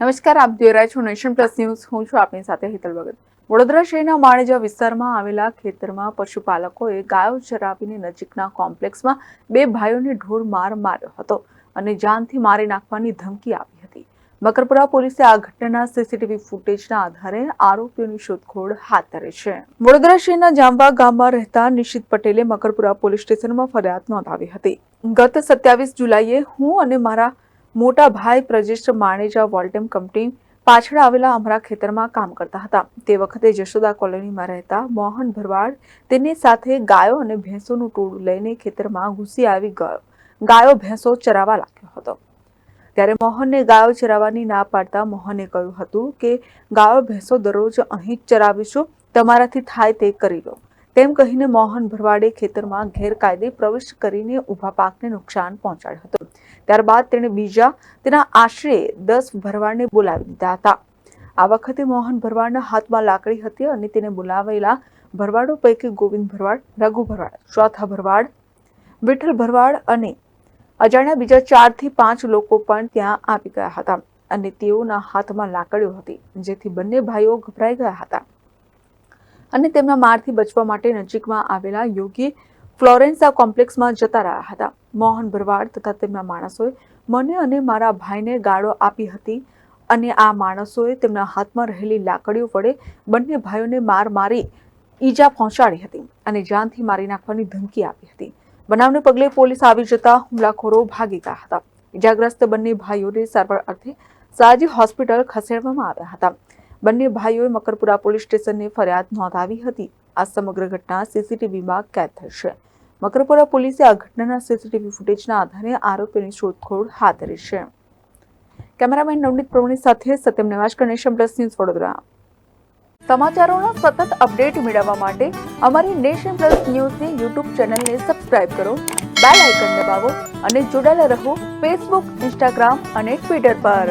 નમસ્કાર, આપ જોઈ રહ્યા છો નેશન પ્લસ ન્યૂઝ. હું છું આપની સાથે હિતલ ભગત. વડોદરા શહેરના માણેજા વિસ્તારમાં આવેલા ખેતરમાં પશુપાલકોએ ગાયો ચરાવીને નજીકના કોમ્પ્લેક્સમાં બે ભાઈઓને ઢોર માર માર્યો હતો અને જાનથી મારી નાખવાની ધમકી આપી હતી. મકરપુરા પોલીસે આ ઘટનાના સીસીટીવી ફૂટેજના આધારે આરોપીઓની શોધખોળ હાથ ધરી છે. વડોદરા શહેરના જાંબા ગામમાં રહેતા નિશિત પટેલે મકરપુરા પોલીસ સ્ટેશનમાં ફરિયાદ નોંધાવી હતી. ગત સત્યાવીસ જુલાઈએ હું અને મારા મોટા ભાઈ પ્રજેશ માણેજા વોલ્ટેમ કંપની પાછળ આવેલા અમારા ખેતરમાં કામ કરતા હતા. તે વખતે જશોદા કોલોનીમાં રહેતા મોહન ભરવાડ તેની સાથે ગાયો અને ભેંસોનું ટોળું લઈને ખેતરમાં ઘૂસી આવી ગયો. ગાયો, ભેંસો ચરાવવા લાગ્યો હતો. ત્યારે મોહનને ગાયો ચરાવવાની ના પાડતા મોહને કહ્યું હતું કે, ગાયો, ભેંસો દરરોજ અહીં જ ચરાવીશું. તમારાથી થાય તે કરી લો. તેમ કહીને મોહન ભરવાડે ખેતરમાં ગેરકાયદે પ્રવેશ કરીને ઊભા પાકને નુકસાન પહોંચાડ્યું હતું. ત્યારબાદ તેણે બીજા તેના આશરે દસ ભરવાડને બોલાવી દીધા હતા. આ વખતે મોહન ભરવાડના હાથમાં લાકડી હતી અને તેને બોલાવેલા ભરવાડો પૈકી ગોવિંદ ભરવાડ, રઘુ ભરવાડ ચોથા ભરવાડ, વિઠ્ઠલ ભરવાડ અને અજાણ્યા બીજા ચારથી પાંચ લોકો પણ ત્યાં આવી ગયા હતા અને તેઓના હાથમાં લાકડીઓ હતી, જેથી બંને ભાઈઓ ગભરાઈ ગયા હતા. અને તેમના મારથી બચવા માટે નજીકમાં આવેલા યોગી ફ્લોરેન્સા કોમ્પ્લેક્સમાં જતા રહ્યા હતા. મોહન ભરવાડ તથા તેમના માણસોએ મને અને મારા ભાઈને ગાળો આપી હતી અને આ માણસોએ તેમના હાથમાં રહેલી લાકડીઓ વડે બંને ભાઈઓને માર મારી ઈજા પહોંચાડી હતી અને જાનથી મારી નાખવાની ધમકી આપી હતી. બનાવને પગલે પોલીસ આવી જતા હુમલાખોરો ભાગી ગયા હતા. ઈજાગ્રસ્ત બંને ભાઈઓને સારવાર અર્થે સાજી હોસ્પિટલ ખસેડવામાં આવ્યા હતા. બંને ભાઈઓએ મકરપુરા પોલીસ સ્ટેશનને ફરિયાદ નોંધાવી હતી. આ સમગ્ર ઘટના સીસીટીવીમાં કેદ થશે. મકરપુરા પોલીસે આ ઘટનાના સીસીટીવી ફૂટેજના આધારે આરોપીની શોધખોળ હાથ ધરી છે. કેમેરામેન નવનીત પ્રવણી સાથે Satyam Nivaskar Nation Plus news Vadodara. સમાચારોનો સતત અપડેટ મેળવવા માટે અમારી નેશન પ્લસ ન્યૂઝની યુટ્યુબ ચેનલને સબસ્ક્રાઇબ કરો, બેલ આઇકન દબાવો અને જોડાયેલા રહો ફેસબુક, ઇન્સ્ટાગ્રામ અને ટ્વિટર પર.